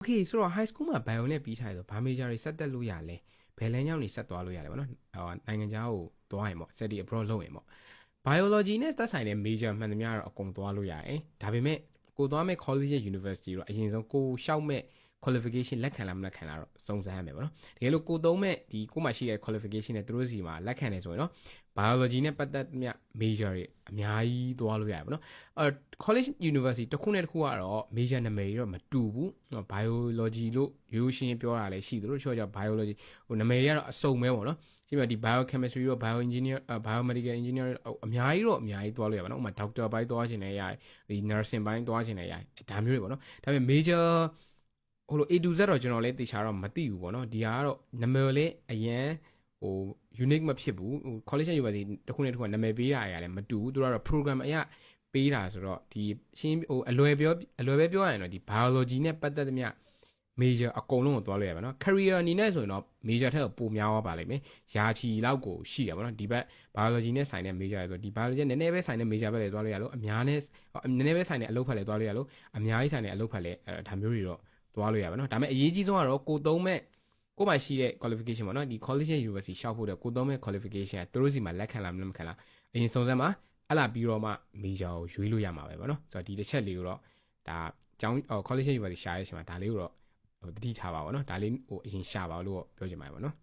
Okay ဆိုတော့ high school မှာ bio နဲ့ပြီးထားရဆိုဘာ major တွေဆက်တက်လို့ရလဲဘယ်လမ်းကြောင်းတွေဆက်သွားလို့ရလဲဗောနော်ဟိုနိုင်ငံခြားကိုသွားရင်ပေါ့ study abroad လုပ်ရင်ပေါ့ biology နဲ့သက်ဆိုင်တဲ့ major မှန်သမျှတော့အကုန်သွားလို့ရတယ်ဒါပေမဲ့ကိုသွားမဲ့ college ရဲ့ university တော့အရင်ဆုံးကိုရှောက်မဲ့ qualification လက်ခံလားမလက်ခံလားတော့စုံစမ်းရမယ်ဗောနော်တကယ်လို့ကိုသုံးမဲ့ဒီကိုမှရှိတဲ့ qualification နဲ့သူတို့စီမှာလက်ခံနေဆိုရင်တော့ biology နဲ့ပတ်သက်မြ major တွေအများကြီးသွားလို့ရတယ်ဗောနော်အဲ college university တစ်ခုနဲ့တစ်ခုကတော့ major နာမည်တွေတော့မတူဘူး biology လို့ရိုးရှင်းပြောတာလည်းရှိသလိုတချို့ကြောင့် biology ဟိုနာမည်တွေကတော့အစုံပဲဗောနော်ဒီမှာဒီ biochemistry ရော bioengineer biomedical engineer အများကြီးတော့အများကြီးသွားလို့ရပါတော့ဥပမာ doctor ဘိုင်းသွားခြင်းလည်းရတယ်ဒီ nursing ဘိုင်းသွားခြင်းလည်းရတယ်ဒါမျိုးတွေပေါ့နော်ဒါပေမဲ့ major ဟိုလို A to Z တော့ကျွန်တော်လည်းတေချာတော့မသိဘူးပေါ့နော်ဒီဟာကတော့နာမည်လေးအရန်ဟို unique မဖြစ်ဘူးဟို college university တစ်ခုနဲ့တစ်ခုကနာမည်ပေးတာတွေကလည်းမတူဘူးသူတို့ကတော့ program အရပေးတာဆိုတော့ဒီရှင်းဟိုအလွယ်ပြောအလွယ်ပဲပြောရရင်တော့ဒီ biology နဲ့ပတ်သက်သမျှ major အကုန်လုံးကိုသွားလို့ရပါတော့ career အနေနဲ့ဆိုရင်တော့ major ထက်ပိုများသွားပါလိမ့်မယ်ယာချီလောက်ကိုရှိတယ်ဗောနော်ဒီဘက် biology နဲ့ဆိုင်တဲ့ major တွေဆိုဒီ biology နည်းနည်းပဲဆိုင်တဲ့ major ဘက်လည်းသွားလို့ရလို့အများနဲ့နည်းနည်းပဲဆိုင်တဲ့အလုပ်ဖက်လည်းသွားလို့ရလို့အများကြီးဆိုင်တဲ့အလုပ်ဖက်လည်းအဲဒါမျိုးတွေတော့ သွားလို့ရပါတော့ဒါပေမဲ့အရေးကြီးဆုံးကတော့ကိုသုံးမဲ့ကိုမှရှိတဲ့ qualification ပေါ့နော်ဒီ college university ရှောက်ဖို့တဲ့ကိုသုံးမဲ့ qualification ကသူတို့စီမှာလက်ခံလားမလက်ခံလားအရင်စုံစမ်းပါအဲ့လာပြီးတော့မှ major ကိုရွေးလို့ရမှာပဲဗောနော်ဆိုတော့ဒီတစ်ချက်လေးကိုတော့ဒါကျောင်း college university ရှားတဲ့အချိန်မှာဒါလေးကိုတော့ဟိုတတိထားပါဗောနော်ဒါလေးဟိုအရင်ရှာပါလို့ပြောချင်ပါတယ်ဗောနော်